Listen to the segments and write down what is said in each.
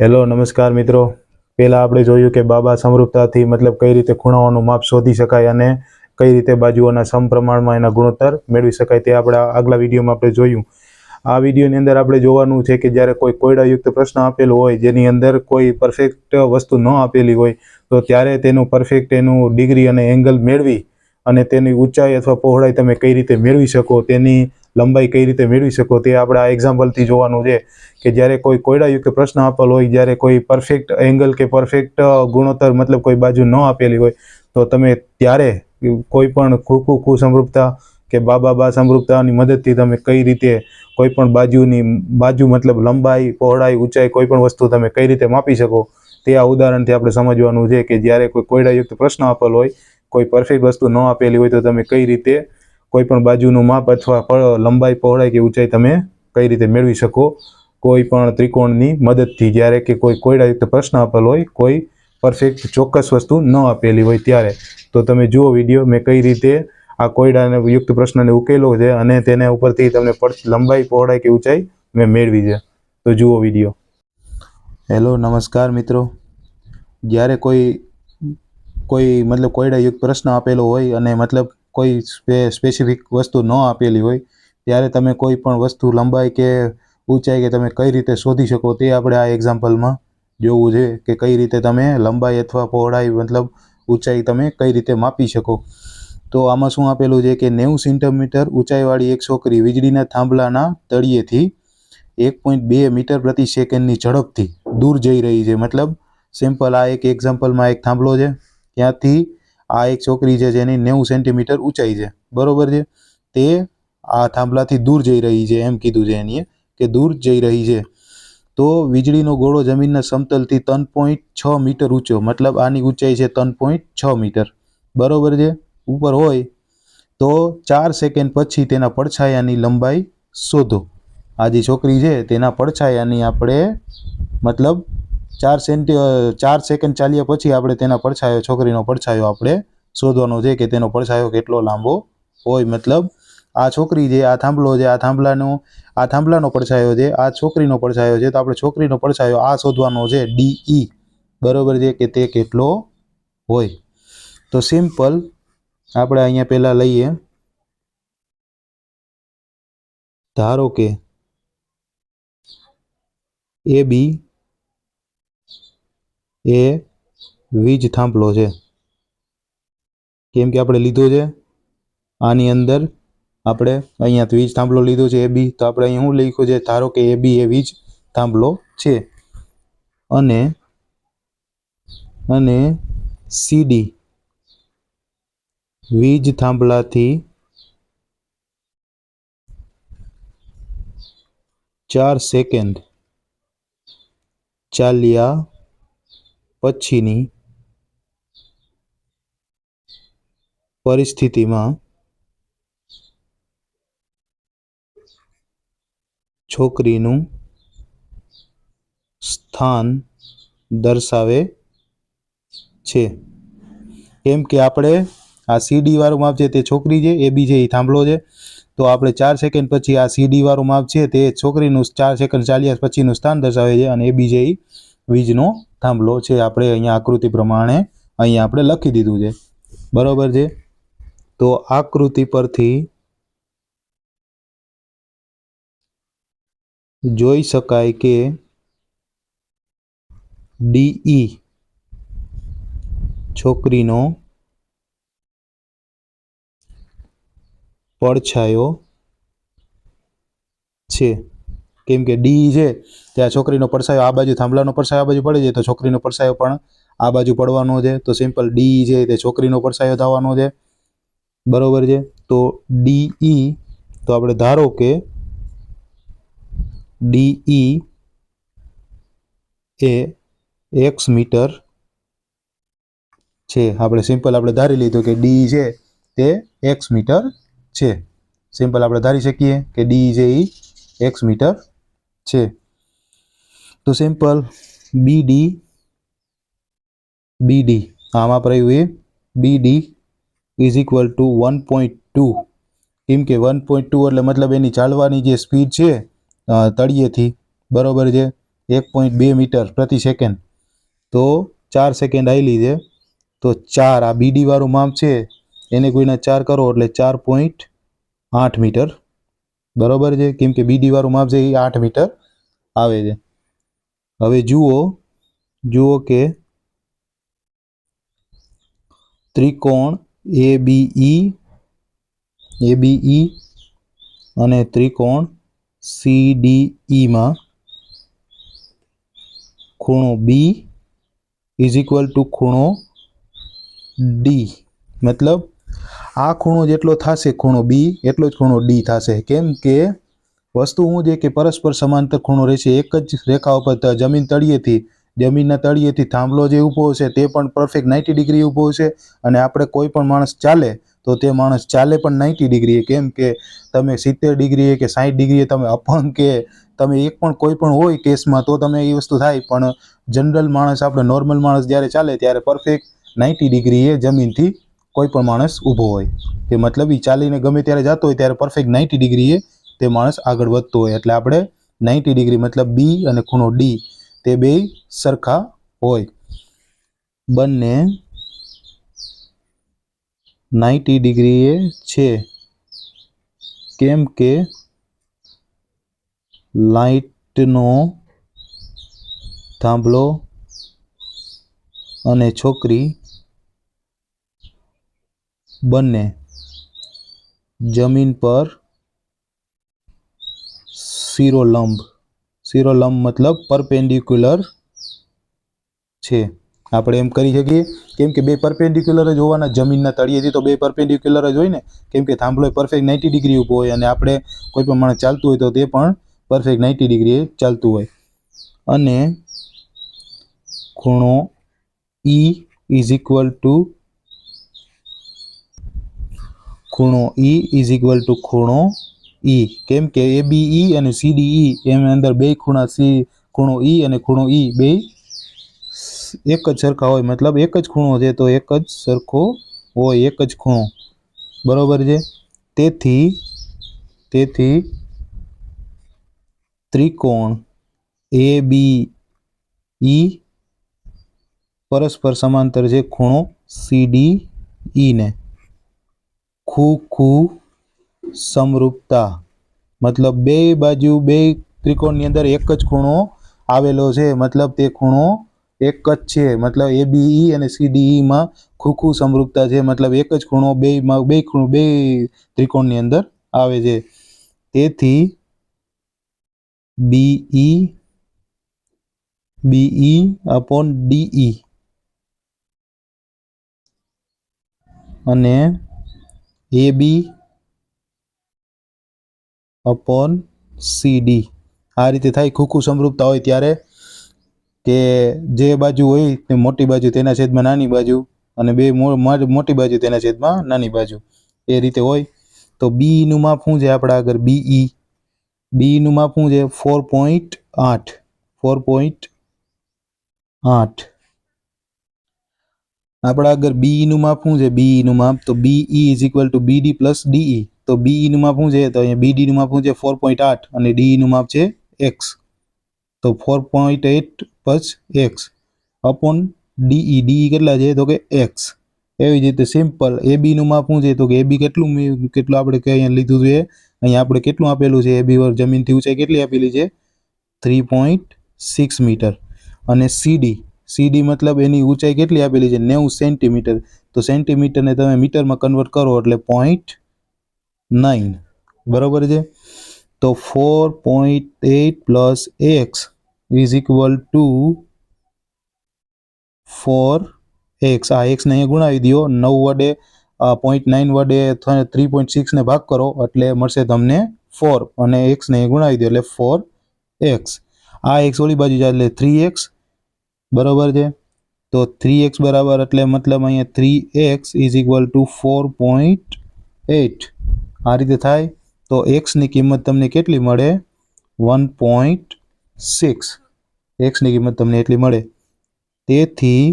Hello, નમસ્કાર મિત્રો. પહેલાં આપણે જોયું કે બાબા સમરૂપતાથી મતલબ કઈ રીતે ખૂણાઓનું માપ શોધી શકાય અને કઈ રીતે બાજુઓના સમપ્રમાણમાં એના ગુણોત્તર મેળવી શકાય તે આપણે આગલા વિડીયોમાં આપણે જોયું. આ વિડીયોની અંદર આપણે જોવાનું છે કે જ્યારે કોઈ કોયડાયુક્ત પ્રશ્ન આપેલો હોય, જેની અંદર કોઈ પરફેક્ટ વસ્તુ ન આપેલી હોય, તો ત્યારે તેનું પરફેક્ટ એનું ડિગ્રી અને એંગલ મેળવી અને તેની ઊંચાઈ અથવા પહોળાઈ તમે કઈ રીતે મેળવી શકો, તેની લંબાઈ કઈ રીતે મેળવી શકો તે આપણે આ એક્ઝામ્પલથી જોવાનું છે કે જ્યારે કોઈ કોયડાયુક્ત પ્રશ્ન આપેલો હોય, જ્યારે કોઈ પરફેક્ટ એંગલ કે પરફેક્ટ ગુણોત્તર મતલબ કોઈ બાજુ ન આપેલી હોય, તો તમે ત્યારે કોઈ પણ ખૂ ખૂ સમૃપતા કે બાબા બા સમૃપતાની મદદથી તમે કઈ રીતે કોઈ પણ બાજુની બાજુ મતલબ લંબાઈ, પહોળાઈ, ઊંચાઈ કોઈ પણ વસ્તુ તમે કઈ રીતે માપી શકો તે આ ઉદાહરણથી આપણે સમજવાનું છે કે જ્યારે કોઈ કોયડાયુક્ત પ્રશ્ન આપેલો હોય, કોઈ પરફેક્ટ વસ્તુ ન આપેલી હોય તો તમે કઈ રીતે કોઈ પણ બાજુનું માપ અથવા લંબાઈ, પહોળાઈ કે ઊંચાઈ તમે કઈ રીતે મેળવી શકો? કોઈ પણ ત્રિકોણની મદદથી જ્યારે કે કોઈ કોયડાયુક્ત પ્રશ્ન આપેલો હોય, કોઈ પરફેક્ટ ચોક્કસ વસ્તુ ન આપેલી હોય ત્યારે. તો તમે જુઓ વીડિયો, મેં કઈ રીતે આ કોયડાને યુક્ત પ્રશ્નને ઉકેલો છે અને તેના ઉપરથી તમને લંબાઈ, પહોળાઈ કે ઊંચાઈ મેં મેળવી છે. તો જુઓ વીડિયો. હેલો, નમસ્કાર મિત્રો. જ્યારે કોઈ કોઈ મતલબ કોયડાયુક્ત પ્રશ્ન આપેલો હોય અને મતલબ કોઈ સ્પેસિફિક વસ્તુ ન આપેલી હોય, ત્યારે તમે કોઈ પણ વસ્તુ લંબાઈ કે ઊંચાઈ કે તમે કઈ રીતે શોધી શકો તે આપણે આ એક્ઝામ્પલમાં જોવું છે કે કઈ રીતે તમે લંબાઈ અથવા પહોળાઈ મતલબ ઊંચાઈ તમે કઈ રીતે માપી શકો. તો આમાં શું આપેલું છે કે નેવું સેન્ટીમીટર ઊંચાઈવાળી એક છોકરી વીજળીના થાંભલાના તળિયેથી એક પોઈન્ટ બે મીટર પ્રતિ સેકન્ડની ઝડપથી દૂર જઈ રહી છે. મતલબ સિમ્પલ આ એક એક્ઝામ્પલમાં એક થાંભલો છે. ત્યાંથી આ એક છોકરી છે જેની નેવું સેન્ટીમીટર ઊંચાઈ છે. બરોબર છે? તે આ થાંભલાથી દૂર જઈ રહી છે એમ કીધું છે એની કે દૂર જઈ રહી છે. તો વીજળીનો ગોળો જમીનના સમતલથી ત્રણ પોઈન્ટ છ મીટર ઊંચો, મતલબ આની ઊંચાઈ છે ત્રણ પોઈન્ટ છ મીટર. બરોબર છે? ઉપર હોય તો ચાર સેકન્ડ પછી તેના પડછાયાની લંબાઈ શોધો. આ જે છોકરી છે તેના પડછાયાની આપણે મતલબ ચાર સેન્ટી ચાર સેકન્ડ ચાલ્યા પછી આપણે તેના પડછાયો, છોકરીનો પડછાયો આપણે શોધવાનો છે કે તેનો પડછાયો કેટલો લાંબો હોય. મતલબ આ છોકરી છે આ થાંભલો છે આ થાંભલાનો આ થાંભલાનો પડછાયો છે, આ છોકરીનો પડછાયો છે, તો આપણે છોકરીનો પડછાયો આ શોધવાનો છે ડીઈ બરાબર છે કે તે કેટલો હોય? તો સિમ્પલ આપણે અહીંયા પહેલાં લઈએ. ધારો કે એ બી એ વીજ થાંભલો છે. કેમ કે આપણે લીધો છે. આની અંદર આપણે અહીંયા વીજ થાંભલો લીધો છે, એ બી. તો આપણે અહીં શું લખ્યું છે? ધારો કે એ બી એ વીજ થાંભલો છે. અને અને સીડી વીજ થાંભલાથી ચાર સેકન્ડ ચાલ્યા પછીની પરિસ્થિતિમાં છોકરીનું સ્થાન દર્શાવે છે. કેમ કે આપણે આ સીડી વાળું માપ છે તે છોકરી છે, એ બી થાંભલો છે. તો આપણે ચાર સેકન્ડ પછી આ સીડી વાળું માપ છે તે છોકરીનું ચાર સેકન્ડ ચાલ્યા પછીનું સ્થાન દર્શાવે છે અને એ બી વીજનો થાંભલો છે, આપણે અહીંયા આકૃતિ પ્રમાણે અહીંયા આપણે લખી દીધું છે. બરોબર છે? તો આકૃતિ પરથી જોઈ શકાય કે ડીઈ છોકરીનો પડછાયો છે. કેમ કે ડી છે, ત્યાં છોકરીનો પડછાયો આ બાજુ થાંભલાનો પડછાયો આ બાજુ પડે છે, તો છોકરીનો પડછાયો પણ આ બાજુ પડવાનો છે. તો સિમ્પલ ડી છે, તે છોકરીનો પડછાયો થવાનો છે. બરોબર છે? તો ડીઈ તો આપણે ધારો કે ડીઈ એ એક્સ મીટર છે. આપણે સિમ્પલ આપણે ધારી લીધું કે ડી છે, તે એક્સ મીટર છે. સિમ્પલ આપણે ધારી શકીએ કે ડી જે એ એક્સ મીટર છે. તો simple B D B D આમાં આપણે એ. B D is equal to one point two કેમ કે વન પોઈન્ટ ટુ એટલે મતલબ એની ચાલવાની જે સ્પીડ છે તળિયેથી બરાબર છે, એક પોઈન્ટ બે મીટર પ્રતિ સેકન્ડ તો ચાર સેકન્ડ આવેલી છે તો ચાર, આ બીડીવાળું માપ છે, એને કોઈના ચાર કરો એટલે ચાર પોઈન્ટ આઠ મીટર બરોબર છે? કેમ કે બી વાળું માપ છે એ આઠ મીટર આવે છે. હવે જુઓ જુઓ કે ત્રિકોણ એ બી ઈ એ બી ઈ અને ત્રિકોણ સી ડી ઈમાં ખૂણો બી ઇઝ ઇક્વલ ટુ ખૂણો ડી મતલબ આ ખૂણો જેટલો થશે ખૂણો બી એટલો જ ખૂણો ડી થશે. કેમ કે વસ્તુ હું જે કે પરસ્પર સમાંતર ખૂણો રહેશે. એક જ રેખા ઉપર જમીન તળિયેથી, જમીનના તળિયેથી થાંભલો જે ઊભો હશે તે પણ પરફેક્ટ નાઇન્ટી ડિગ્રી ઊભો હશે અને આપણે કોઈ પણ માણસ ચાલે તો તે માણસ ચાલે પણ નાઇન્ટી ડિગ્રીએ કેમ કે તમે સિત્તેર ડિગ્રીએ કે સાઠ ડિગ્રીએ તમે અપંગ કે તમે એક પણ કોઈ પણ હોય કેસમાં તો તમે એ વસ્તુ થાય. પણ જનરલ માણસ, આપણે નોર્મલ માણસ જ્યારે ચાલે ત્યારે પરફેક્ટ નાઇન્ટી ડિગ્રીએ જમીનથી કોઈ પણ માણસ ઊભો હોય. કે મતલબ એ ચાલીને ગમે ત્યારે જતો હોય ત્યારે પરફેક્ટ નાઇન્ટી ડિગ્રીએ તે માણસ આગળ વધતો હોય. એટલે આપણે નાઇન્ટી ડિગ્રી મતલબ બી અને ખૂણો ડી તે બે સરખા હોય. બંને નાઇન્ટી ડિગ્રીએ છે. કેમ કે લાઇટનો થાંભલો અને છોકરી બંને જમીન પર શિરોલંબ. શિરોલંબ મતલબ પરપેન્ડિક્યુલર છે. આપણે એમ કરી શકીએ કેમ કે બે પરપેન્ડિક્યુલર જ હોવાના જમીનના તળિયેથી તો બે પરપેન્ડિક્યુલર જ હોય ને. કેમ કે થાંભલો પરફેક્ટ નાઇન્ટી ડિગ્રી ઊભો હોય અને આપણે કોઈ પણ માણસ ચાલતું હોય તો તે પણ પરફેક્ટ નાઇન્ટી ડિગ્રીએ ચાલતું હોય. અને ખૂણો ઈ ઇઝ ઇક્વલ ટુ ખૂણો ઈ ઇઝ ઇક્વલ ટુ ખૂણો ઈ કેમ કે એ બી ઈ અને સી ડી ઈ એમ અંદર બે ખૂણા સી ખૂણો ઈ અને ખૂણો ઈ બે એક જ સરખા હોય. મતલબ એક જ ખૂણો છે તો એક જ સરખો હોય, એક જ ખૂણો. બરોબર છે? તેથી તેથી ત્રિકોણ એ બી ઈ પરસ્પર સમાંતર છે ખૂણો સી ડી ઈને ખૂ ખૂ સમરૂપતા મતલબ બે બાજુ, બે ત્રિકોણની અંદર એક જ ખૂણો આવેલો છે. મતલબ તે ખૂણો એક જ છે. મતલબ એ બી ઈ અને સી ડી ઈમાં ખૂખું સમરૂપતા છે. મતલબ એક જ ખૂણો બેમાં બે ખૂણો, બે ત્રિકોણની અંદર આવે છે. તેથી B E B E upon D E અને A B upon C D આ રીતે થાય ખૂખું સમરૂપતા હોય ત્યારે કે જે બાજુ હોય તે મોટી બાજુ તેના છેદમાં નાની બાજુ અને બે મોટી બાજુ તેના છેદમાં નાની બાજુ. એ રીતે હોય તો બીનું માપ શું છે આપણા આગળ? બીઈ બીનું માપ શું છે? ફોર પોઈન્ટ આઠ. ફોર પોઈન્ટ આઠ. આપણા આગળ બીઈનું માપ શું છે? બીઈનું માપ તો B E is equal to B D plus D E તો બીઈનું માપ શું છે? તો અહીંયા બીડીનું માપ શું છે? ફોર પોઈન્ટ આઠ અને ડીઈનું માપ છે એક્સ તો four point eight plus X upon D E D E કેટલા છે? તો કે એક્સ એવી જ રીતે સિમ્પલ એ બીનું માપ શું છે? તો કે એ બી કેટલું કેટલું આપણે અહીંયા લીધું છે? અહીંયા આપણે કેટલું આપેલું છે? એ બી વર જમીનથી ઊંચાઈ કેટલી આપેલી છે? થ્રી પોઈન્ટ સિક્સ મીટર અને સીડી સીડી મતલબ એની ઊંચાઈ કેટલી આપેલી છે? નેવું સેન્ટીમીટર તો સેન્ટીમીટરને તમે મીટરમાં કન્વર્ટ કરો એટલે પોઈન્ટ નાઇન બરોબર છે? તો four point eight plus X is equal to four X આ એક્સને અહીંયા ગુણાવી દો. નવ વડે પોઈન્ટ નાઇન વડે થ્રી પોઈન્ટ સિક્સને ભાગ કરો એટલે મળશે તમને ફોર અને એક્સને ગુણાવી દો એટલે ફોર એક્સ આ એક્સ ઓલી બાજુ જાય એટલે થ્રી એક્સ બરોબર છે? તો થ્રી એક્સ બરાબર એટલે મતલબ અહીંયા three X is equal to four point eight આ રીતે થાય? તો એક્સની કિંમત તમને કેટલી મળે? વન પોઈન્ટ સિક્સ એક્સની કિંમત તમને એટલી મળે. તેથી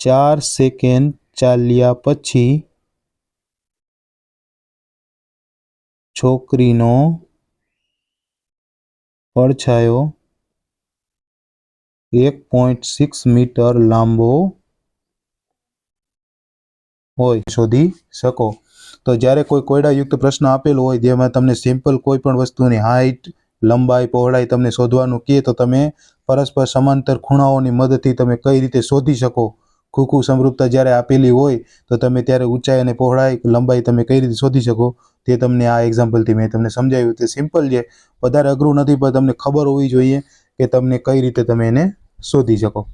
ચાર સેકન્ડ ચાલ્યા પછી છોકરીનો પડછાયો એક પોઈન્ટ સિક્સ મીટર લાંબો હોય શોધી શકો. તો જ્યારે કોઈ કોયડાયુક્ત પ્રશ્ન આપેલો હોય જેમાં તમને સિમ્પલ કોઈ પણ વસ્તુની હાઇટ લંબાઈ, પહોળાઈ તમને શોધવાનું કહે, તો તમે પરસ્પર સમાંતર ખૂણાઓની મદદથી તમે કઈ રીતે શોધી શકો? ખૂખું સમરૂપતા જ્યારે આપેલી હોય, તો તમે ત્યારે ઊંચાઈ અને પહોળાઈ, લંબાઈ તમે કઈ રીતે શોધી શકો? તે તમને આ એક્ઝામ્પલથી મેં તમને સમજાવ્યું. તે સિમ્પલ છે. વધારે અઘરું નથી, પણ તમને ખબર હોવી જોઈએ કે તમને કઈ રીતે તમે એને શોધી શકો.